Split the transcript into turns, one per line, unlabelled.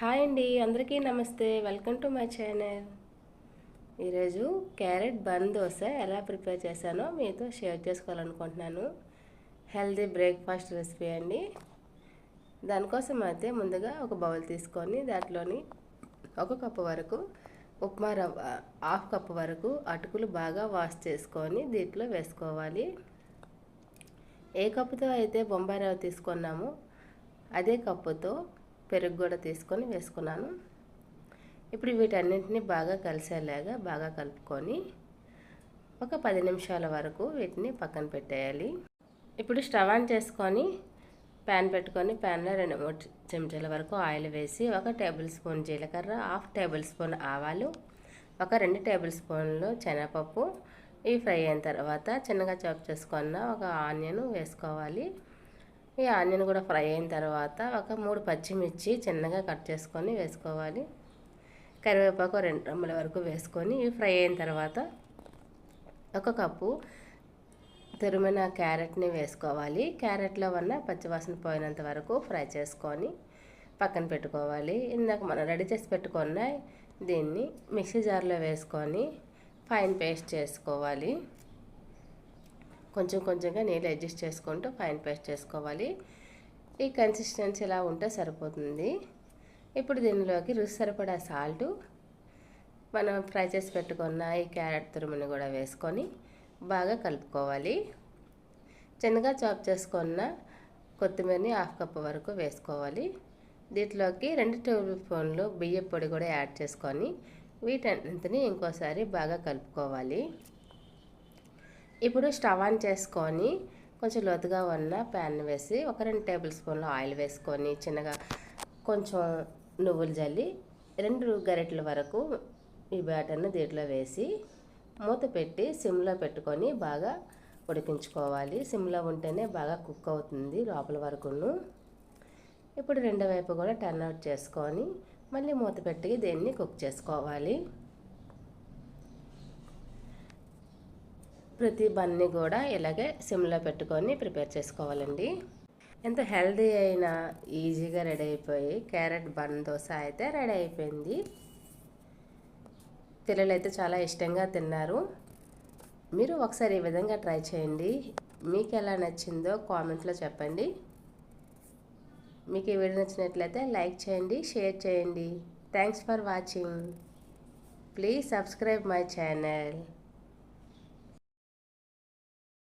Hi అండి అందరికీ నమస్తే. Welcome to my channel. ఈరోజు క్యారెట్ బన్ దోశ ఎలా ప్రిపేర్ చేశానో మీతో షేర్ చేసుకోవాలనుకుంటున్నాను. హెల్దీ బ్రేక్ఫాస్ట్ రెసిపీ అండి. దానికోసం అయితే ముందుగా ఒక బౌల్ తీసుకొని దాంట్లోని ఒక కప్పు వరకు ఉప్మా రవ్వ హాఫ్ కప్పు వరకు అటుకులు బాగా వాష్ చేసుకొని దీంట్లో వేసుకోవాలి. ఏ కప్పుతో అయితే బొంబాయి రవ్వ తీసుకున్నామో అదే కప్పుతో పెరుగు కూడా తీసుకొని వేసుకున్నాను. ఇప్పుడు వీటన్నింటినీ బాగా కలిసేలాగా బాగా కలుపుకొని ఒక పది నిమిషాల వరకు వీటిని పక్కన పెట్టేయాలి. ఇప్పుడు స్టవ్ ఆన్ చేసుకొని ప్యాన్ పెట్టుకొని ప్యాన్లో రెండు మూడు చెంచాల వరకు ఆయిల్ వేసి ఒక టేబుల్ స్పూన్ జీలకర్ర హాఫ్ టేబుల్ స్పూన్ ఆవాలు ఒక రెండు టేబుల్ స్పూన్లు శనగపప్పు. ఇవి ఫ్రై అయిన తర్వాత చిన్నగా చాప్ చేసుకున్న ఒక ఆనియన్ వేసుకోవాలి. ఈ ఆనియన్ కూడా ఫ్రై అయిన తర్వాత ఒక మూడు పచ్చిమిర్చి చిన్నగా కట్ చేసుకొని వేసుకోవాలి. కరివేపాకు రెండు రమ్మల వరకు వేసుకొని ఇవి ఫ్రై అయిన తర్వాత ఒక కప్పు తురిమిన క్యారెట్ని వేసుకోవాలి. క్యారెట్లో ఉన్న పచ్చివాసన పోయినంత వరకు ఫ్రై చేసుకొని పక్కన పెట్టుకోవాలి. ఇందాక మనం రెడీ చేసి పెట్టుకున్న దీన్ని మిక్సీ జార్లో వేసుకొని ఫైన్ పేస్ట్ చేసుకోవాలి. కొంచెం కొంచెంగా నీళ్ళు అడ్జస్ట్ చేసుకుంటూ ఫైన్ పేస్ట్ చేసుకోవాలి. ఈ కన్సిస్టెన్సీ ఇలా ఉంటే సరిపోతుంది. ఇప్పుడు దీనిలోకి రుచి సరిపడా సాల్టు మనం ఫ్రై చేసి పెట్టుకున్న ఈ క్యారెట్ తురుముని కూడా వేసుకొని బాగా కలుపుకోవాలి. చిన్నగా చాప్ చేసుకున్న కొత్తిమీరని హాఫ్ కప్ వరకు వేసుకోవాలి. దీంట్లోకి రెండు టేబుల్ స్పూన్లు బియ్యం పొడి కూడా యాడ్ చేసుకొని వీటన్నింటిని ఇంకోసారి బాగా కలుపుకోవాలి. ఇప్పుడు స్టవ్ ఆన్ చేసుకొని కొంచెం లోతుగా ఉన్న ప్యాన్ వేసి ఒక రెండు టేబుల్ స్పూన్లు ఆయిల్ వేసుకొని చిన్నగా కొంచెం నువ్వులు జల్లి రెండు గరిటెల వరకు ఈ బ్యాటర్ను దీంట్లో వేసి మూత పెట్టి సిమ్లో పెట్టుకొని బాగా ఉడికించుకోవాలి. సిమ్లో ఉంటేనే బాగా కుక్ అవుతుంది లోపల వరకును. ఇప్పుడు రెండో వైపు కూడా టర్న్ అవుట్ చేసుకొని మళ్ళీ మూత పెట్టి దీన్ని కుక్ చేసుకోవాలి. ప్రతి బన్ని కూడా ఇలాగే సిమ్లో పెట్టుకొని ప్రిపేర్ చేసుకోవాలండి. ఎంత హెల్దీ అయినా ఈజీగా రెడీ అయిపోయి క్యారెట్ బన్ దోశ అయితే రెడీ అయిపోయింది. పిల్లలు అయితే చాలా ఇష్టంగా తిన్నారు. మీరు ఒకసారి ఈ విధంగా ట్రై చేయండి. మీకు ఎలా నచ్చిందో కామెంట్లో చెప్పండి. మీకు ఈ వీడియో నచ్చినట్లయితే లైక్ చేయండి షేర్ చేయండి. Thanks for watching. Please subscribe my channel.